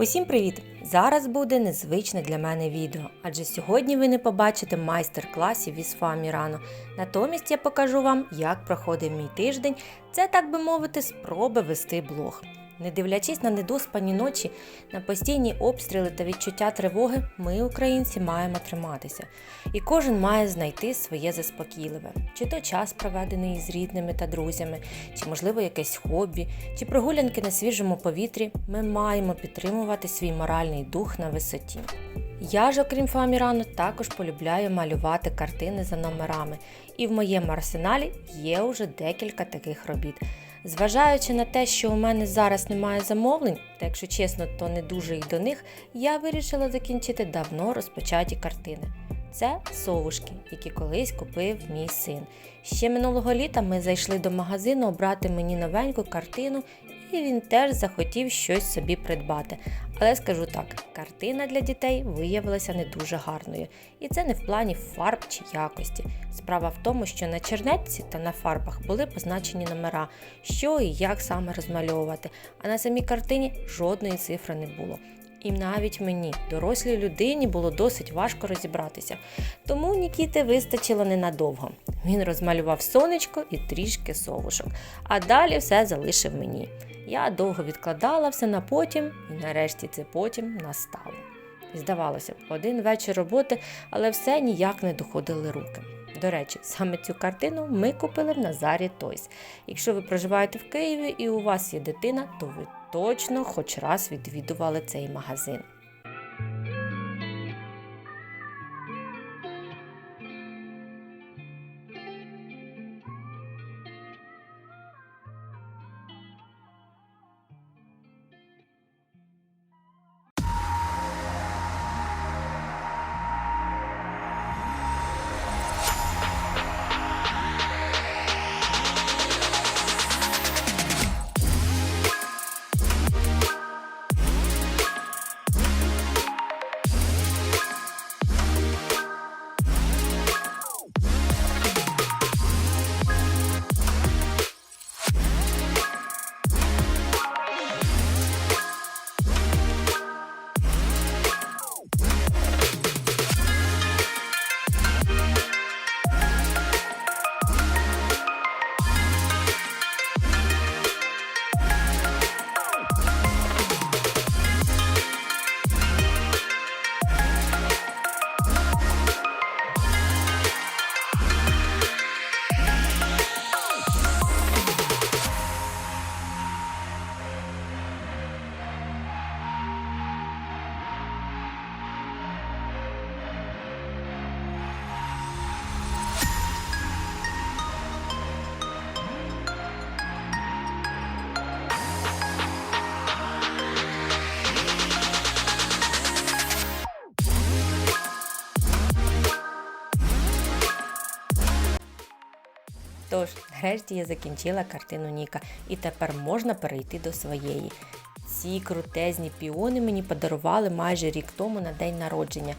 Усім привіт! Зараз буде незвичне для мене відео, адже сьогодні ви не побачите майстер-класів із Фамірано. Натомість я покажу вам, як проходив мій тиждень. Це, так би мовити, спроби вести блог. Не дивлячись на недоспані ночі, на постійні обстріли та відчуття тривоги, ми, українці, маємо триматися. І кожен має знайти своє заспокійливе, чи то час проведений з рідними та друзями, чи можливо якесь хобі, чи прогулянки на свіжому повітрі. Ми маємо підтримувати свій моральний дух на висоті. Я ж, окрім Фамірану, також полюбляю малювати картини за номерами, і в моєму арсеналі є уже декілька таких робіт. Зважаючи на те, що у мене зараз немає замовлень, та якщо чесно, то не дуже й до них, я вирішила закінчити давно розпочаті картини. Це совушки, які колись купив мій син. Ще минулого літа ми зайшли до магазину обрати мені новеньку картину, і він теж захотів щось собі придбати. Але скажу так, картина для дітей виявилася не дуже гарною. І це не в плані фарб чи якості. Справа в тому, що на чернетці та на фарбах були позначені номера, що і як саме розмальовувати, а на самій картині жодної цифри не було. І навіть мені, дорослій людині, було досить важко розібратися. Тому Нікіти вистачило ненадовго. Він розмалював сонечко і трішки совушок, а далі все залишив мені. Я довго відкладала все на потім, і нарешті це потім настало. Здавалося б, один вечір роботи, але все ніяк не доходили руки. До речі, саме цю картину ми купили в Назарі Тойс. Якщо ви проживаєте в Києві і у вас є дитина, то ви точно хоч раз відвідували цей магазин. Тож, нарешті я закінчила картину Ніка, і тепер можна перейти до своєї. Ці крутезні піони мені подарували майже рік тому на день народження.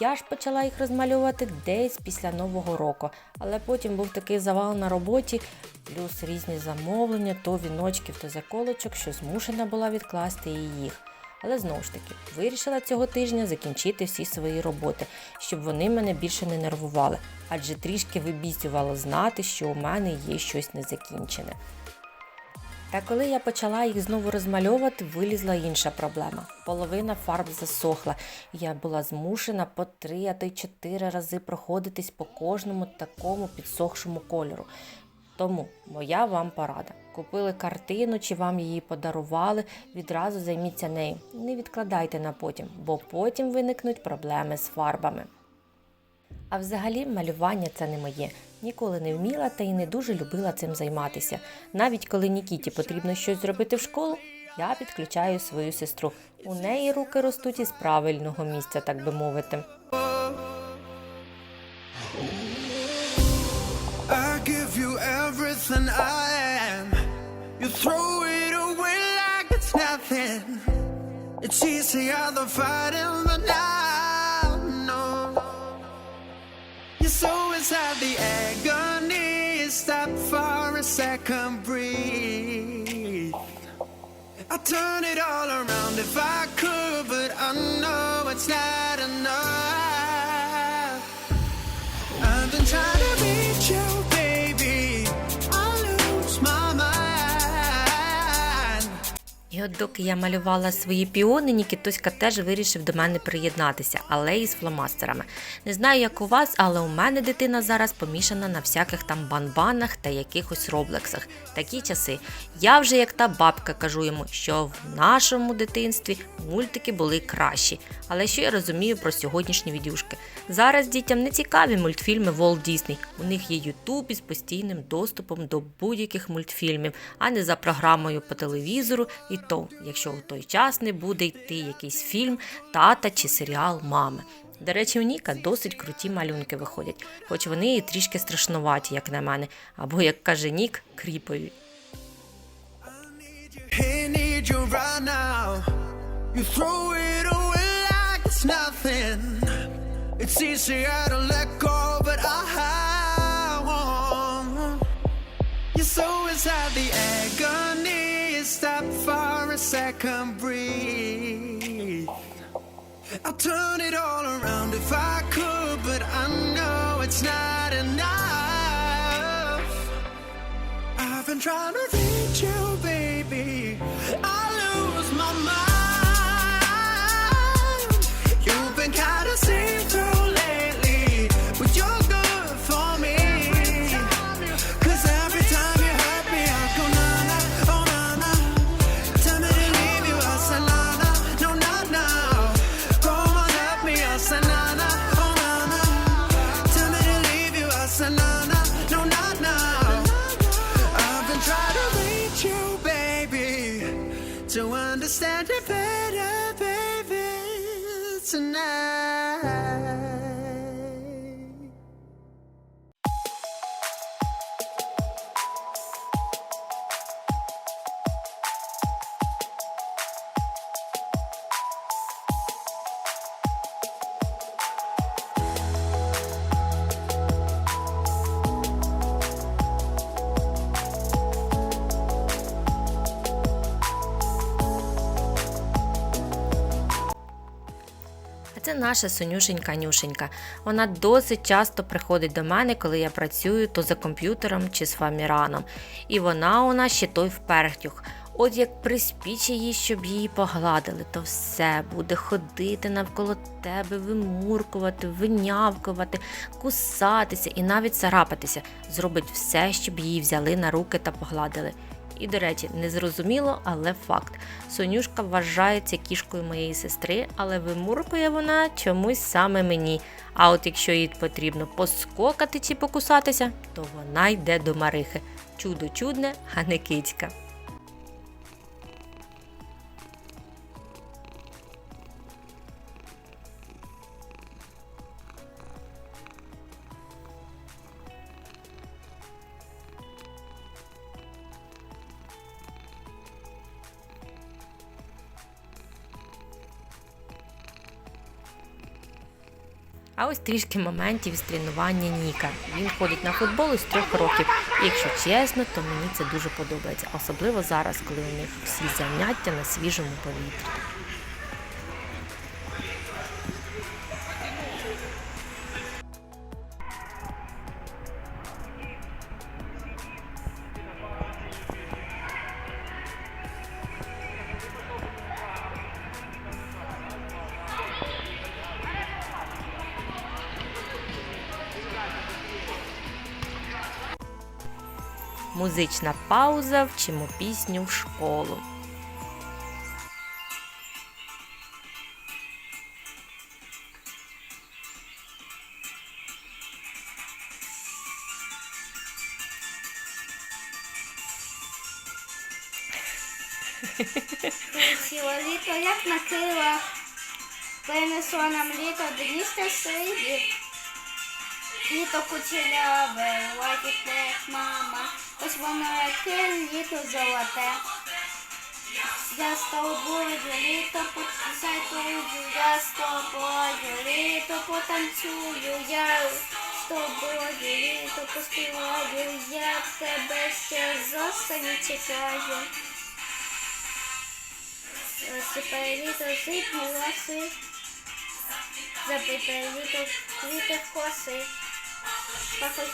Я ж почала їх розмальовувати десь після Нового року, але потім був такий завал на роботі, плюс різні замовлення, то віночків, то заколочок, що змушена була відкласти і їх. Але знову ж таки, вирішила цього тижня закінчити всі свої роботи, щоб вони мене більше не нервували, адже трішки вибісювало знати, що у мене є щось незакінчене. Та коли я почала їх знову розмальовувати, вилізла інша проблема. Половина фарб засохла, і я була змушена по три, а то й чотири рази проходитись по кожному такому підсохшому кольору. Тому моя вам порада. Купили картину чи вам її подарували, відразу займіться нею. Не відкладайте на потім, бо потім виникнуть проблеми з фарбами. А взагалі малювання це не моє. Ніколи не вміла та й не дуже любила цим займатися. Навіть коли Нікіті потрібно щось зробити в школу, я підключаю свою сестру. У неї руки ростуть із правильного місця, так би мовити. Everything I am. You throw it away like it's nothing. It's easier than fighting the now. No. You're so inside the agony. Stop for a second, breathe. I'd turn it all around if I could, but I know it's not доки я малювала свої піони, Нікітоська теж вирішив до мене приєднатися, але із фломастерами. Не знаю, як у вас, але у мене дитина зараз помішана на всяких там банбанах та якихось роблексах. Такі часи. Я вже як та бабка кажу йому, що в нашому дитинстві мультики були кращі. Але що я розумію про сьогоднішні відюшки? Зараз дітям не цікаві мультфільми Walt Disney. У них є YouTube із постійним доступом до будь-яких мультфільмів, а не за програмою по телевізору, і то, якщо у той час не буде йти якийсь фільм, тата чи серіал мами. До речі, у Ніка досить круті малюнки виходять, хоч вони і трішки страшнуваті, як на мене, або, як каже Нік, кріпові. It's easier to let go, but I won't. Your soul inside the agony. Stop for a second, breathe. I'll turn it all around if I could, but I know it's not enough. I've been trying to reach you, baby. Understand you better, baby, tonight. Наша сонюшенька Нюшенька. Вона досить часто приходить до мене, коли я працюю то за комп'ютером чи з фаміраном. І вона у нас ще той вперхтюх. От як приспіче їй, щоб її погладили, то все буде ходити навколо тебе, вимуркувати, винявкувати, кусатися і навіть царапатися. Зробить все, щоб її взяли на руки та погладили. І, до речі, незрозуміло, але факт. Сонюшка вважається кішкою моєї сестри, але вимуркує вона чомусь саме мені. А от якщо їй потрібно поскокати чи покусатися, то вона йде до Марихи. Чудо чудне, а не кицька. А ось трішки моментів з тренування Ніка. Він ходить на футбол із трьох років. І якщо чесно, то мені це дуже подобається, особливо зараз, коли у них всі заняття на свіжому повітрі. Музична пауза, вчимо пісню в школу. Сіло літо, як на крилах, принесло нам літо дніжка сидів. Літо кучеряве, як мама, ось воно яке літо золоте. Я з тобою літо потанцюю, я з тобою літо потанцюю, я з тобою літо поспіваю, я тебе ще з осені чекаю. Сипає літо зипні ласи, запитає літо в коси.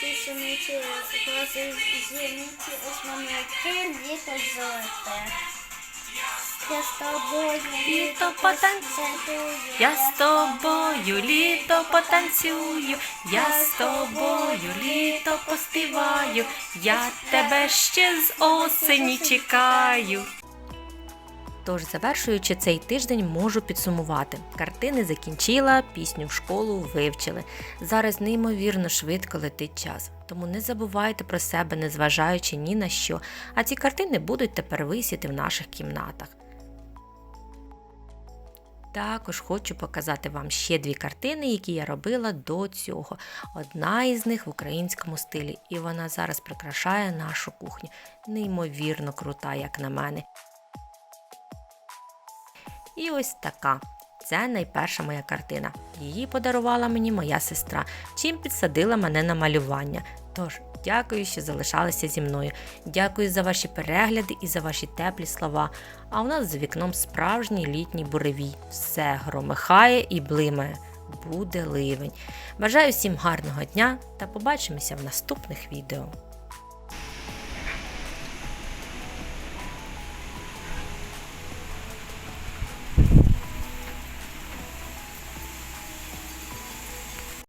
Пісениці, глази зірниці, ось мамляки, літо золоте. Я з тобою Літо потанцюю, Я з тобою літо потанцюю, я з тобою літо поспіваю, я тебе ще з осені чекаю. Тож, завершуючи цей тиждень, можу підсумувати. Картини закінчила, пісню в школу вивчили. Зараз неймовірно швидко летить час. Тому не забувайте про себе, незважаючи ні на що. А ці картини будуть тепер висіти в наших кімнатах. Також хочу показати вам ще дві картини, які я робила до цього. Одна із них в українському стилі, і вона зараз прикрашає нашу кухню. Неймовірно крута, як на мене. І ось така. Це найперша моя картина. Її подарувала мені моя сестра, чим підсадила мене на малювання. Тож, дякую, що залишалися зі мною. Дякую за ваші перегляди і за ваші теплі слова. А у нас за вікном справжній літній буревій. Все громихає і блимає. Буде ливень. Бажаю всім гарного дня та побачимося в наступних відео.